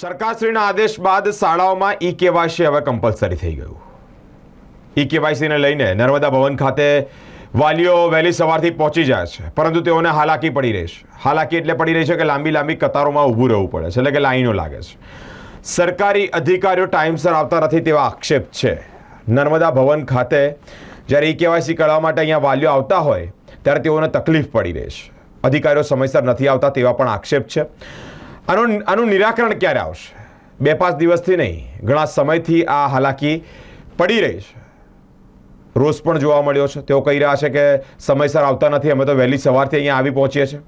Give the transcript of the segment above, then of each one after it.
સરકારશ્રીના આદેશ બાદ શાળાઓમાં ઈ કેવાયસી હવે કમ્પલસરી થઈ ગયું. ઈ કેવાયસીને લઈને નર્મદા ભવન ખાતે વાલીઓ વહેલી સવારથી પહોંચી જાય છે, પરંતુ તેઓને હાલાકી પડી રહી છે. હાલાકી એટલે પડી રહી છે કે લાંબી લાંબી કતારોમાં ઊભું રહેવું પડે છે, એટલે કે લાઈનો લાગે છે. સરકારી અધિકારીઓ ટાઈમસર આવતા નથી તેવા આક્ષેપ છે. નર્મદા ભવન ખાતે જ્યારે ઈ કેવાયસી કરવા માટે અહીંયા વાલીઓ આવતા હોય, ત્યારે તેઓને તકલીફ પડી રહી છે. અધિકારીઓ સમયસર નથી આવતા તેવા પણ આક્ષેપ છે. આનું આનું નિરાકરણ ક્યારે આવશે? બે પાંચ દિવસથી નહીં ઘણા સમયથી આ હાલાકી પડી રહી છે. રોષ પણ જોવા મળ્યો છે. તેઓ કહી રહ્યા છે કે સમયસર આવતા નથી. અમે તો વહેલી સવારથી અહીંયા આવી પહોંચીએ છીએ.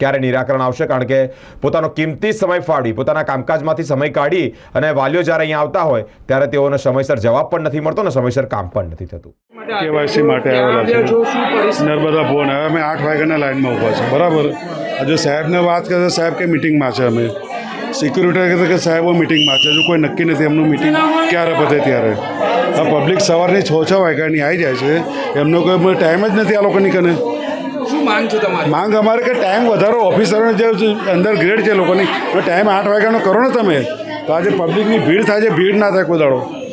ક્યારે નિરાકરણ આવશે? કારણ કે પોતાનો કિંમતી સમય ફાળવી પોતાના કામકાજમાંથી સમય કાઢી અને વાલીઓ જ્યારે અહીંયા આવતા હોય ત્યારે તેઓને સમયસર જવાબ પણ નથી મળતો ને સમયસર કામ પણ નથી થતું. કેવાયસી માટે આવેલા છે. નર્મદા ભવન હવે અમે આઠ વાગ્યાના લાઇનમાં ઊભા છે બરાબર? હજુ સાહેબને વાત કરે સાહેબ કે મિટિંગમાં છે અમે. સિક્યુરિટી કહેતા કે સાહેબો મિટિંગમાં છે હજુ કોઈ નક્કી નથી એમનું મિટિંગ ક્યારે પતે ત્યારે. આ પબ્લિક સવારની છ છ વાગ્યાની આવી જાય છે. એમનો કોઈ ટાઈમ જ નથી આ લોકોની કને. શું માંગ છે તમારી? માંગ અમારે કે ટાઈમ વધારો ઓફિસરોને જે અંદર ગ્રેડ છે લોકોની. ટાઈમ આઠ વાગ્યાનો કરો ને તમે. તો આજે પબ્લિકની ભીડ થાય છે ભીડ ના થાય કોઈ દાડો.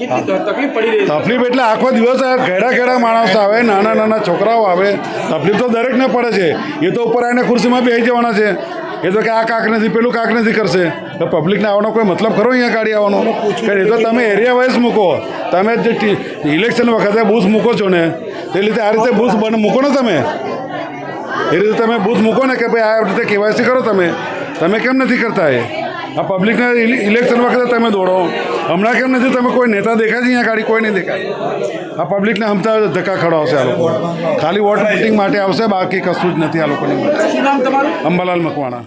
તકલીફ એટલે આખો દિવસ આ ઘેડા ઘેડા માણસ આવે નાના નાના છોકરાઓ આવે. તકલીફ તો દરેકને પડે છે. એ તો ઉપર આવીને ખુરશીમાં બેસી જવાના છે. એ તો કે આ કાંક નથી પેલું કાંક નથી કરશે. તો પબ્લિકને આવવાનો કોઈ મતલબ ખરો અહીંયા ગાડી આવવાનો? એ તો તમે એરિયા વાઇઝ મૂકો. તમે જે ઇલેક્શન વખતે બૂથ મૂકો છો ને તે રીતે આ રીતે બૂથ બન મૂકો ને તમે. એ રીતે તમે બૂથ મૂકો ને કે ભાઈ આ રીતે કેવાયસી કરો તમે. તમે કેમ નથી કરતા એ? આ પબ્લિકને ઇલેક્શન વખતે તમે દોડો. હમણાં કેમ નથી? તમે કોઈ નેતા દેખાય છે અહીંયા ગાડી? કોઈ નહીં દેખાય. આ પબ્લિકને હમતા ધક્કા ખડાવશે આ લોકો. ખાલી વોટ મિટિંગ માટે આવશે બાકી કશું જ નથી આ લોકોની અંબાલાલ મકવાણા.